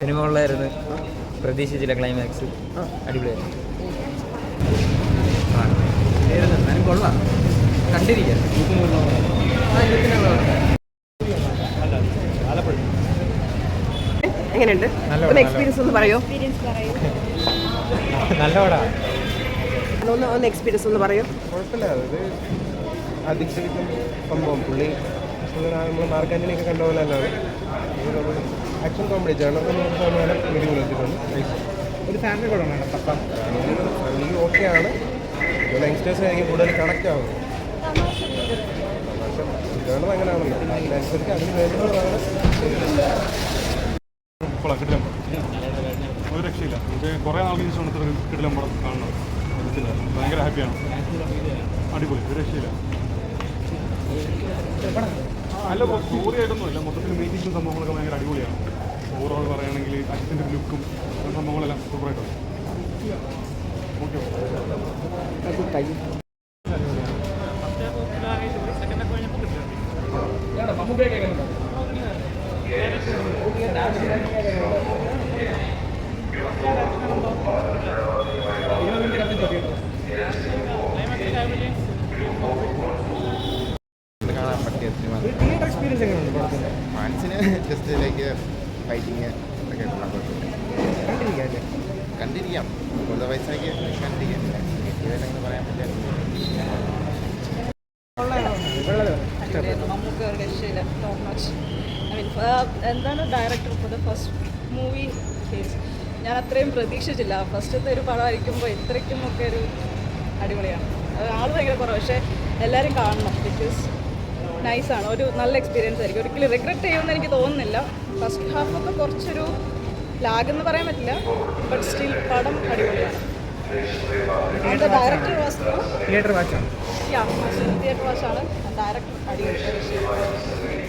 Cinema ഉള്ളായിരുന്നു പ്രതീക്ഷിച്ചില്ല climax അടിപൊളിയായിരുന്നു. എന്നാലും കൊള്ളാം കണ്ടിരിക്കാം എങ്ങനെയുണ്ട് ഒന്ന് എക്സ്പീരിയൻസ് ഒന്ന് പറയോ. നല്ല പടാ ഒന്ന് ഒന്ന് എക്സ്പീരിയൻസ് ഒന്ന് പറയോ? കുഴപ്പമില്ല അത് അതിശയിക്കും സംഭവം. പുള്ളി നമ്മൾ മാർക്ക് ആന്റണിയൊക്കെ കണ്ട പോലെ അല്ലാതെ. ആക്ഷൻ കോമഡി ജേണൽ നൂറ് ശതമാനം മികവ് വെച്ചിട്ടുണ്ട്. ഒരു ഫാമിലി കൂടെ വേണം. പത്താം ഫാമിലി ഓക്കെയാണ് യങ്സ്റ്റേഴ്സ് ആയിരിക്കും കൂടുതൽ കണക്റ്റ് ആവുന്നത് ജേണൽ അങ്ങനെയാണല്ലോ. അതിനനുസരിച്ച് അതിന് വേണ്ടുന്നതാണ് കിടിലം ഒരു രക്ഷയില്ല. പക്ഷേ കുറേ നാൾക്ക് ശേഷം ഇത്ര കിട്ടില്ല പടം കാണുന്നത്. മനസ്സില്ല ഭയങ്കര ഹാപ്പിയാണ് അടിപൊളി. ഒരു രക്ഷയില്ല. അല്ല സ്റ്റോറിയായിട്ടൊന്നും ഇല്ല മൊത്തത്തിൽ മേക്കിങ്ങും സംഭവങ്ങളൊക്കെ ഭയങ്കര അടിപൊളിയാണ്. ഓവറോൾ പറയുകയാണെങ്കിൽ അച്ഛന്റെ ലുക്കും സംഭവങ്ങളെല്ലാം സൂപ്പറായിട്ടുണ്ട് ഓക്കെ കാണാൻ പറ്റിയ സിനിമ തിയേറ്റർ എക്സ്പീരിയൻസ് എങ്ങനെയുണ്ട് ഫാൻസിന് ജസ്റ്റ് ലൈക്ക് ഫൈറ്റിങ് ഒക്കെ കണ്ടിരിക്കാം കൂടുതൽ വയസ്സാക്കി കണ്ടിരിക്കാം. പറയാൻ പറ്റില്ല. മീൻ എന്താണ് director for the first movie face ഞാൻ അത്രയും പ്രതീക്ഷിച്ചില്ല ഫസ്റ്റത്തെ ഒരു പടം ആയിരിക്കുമ്പോൾ ഇത്രയ്ക്കും ഒക്കെ ഒരു അടിപൊളിയാണ്. അത് ആൾ ഭയങ്കര കുറവ്. പക്ഷേ എല്ലാവരും കാണണം. ബിക്കോസ് നൈസാണ് ഒരു നല്ല എക്സ്പീരിയൻസ് ആയിരിക്കും. ഒരിക്കലും റിഗ്രറ്റ് ചെയ്യുമെന്ന് എനിക്ക് തോന്നുന്നില്ല. ഫസ്റ്റ് ഹാഫ് ഒക്കെ കുറച്ചൊരു ലാഗ് എന്ന് പറയാൻ പറ്റില്ല. ബട്ട് സ്റ്റിൽ പടം അടിപൊളിയാണ്. ഡയറക്ടർ വാസ് തിയേറ്റർ വാച്ചാണ് യാ തിയേറ്റർ വാച്ചാണ് ഡയറക്ടർ അടിപൊളി.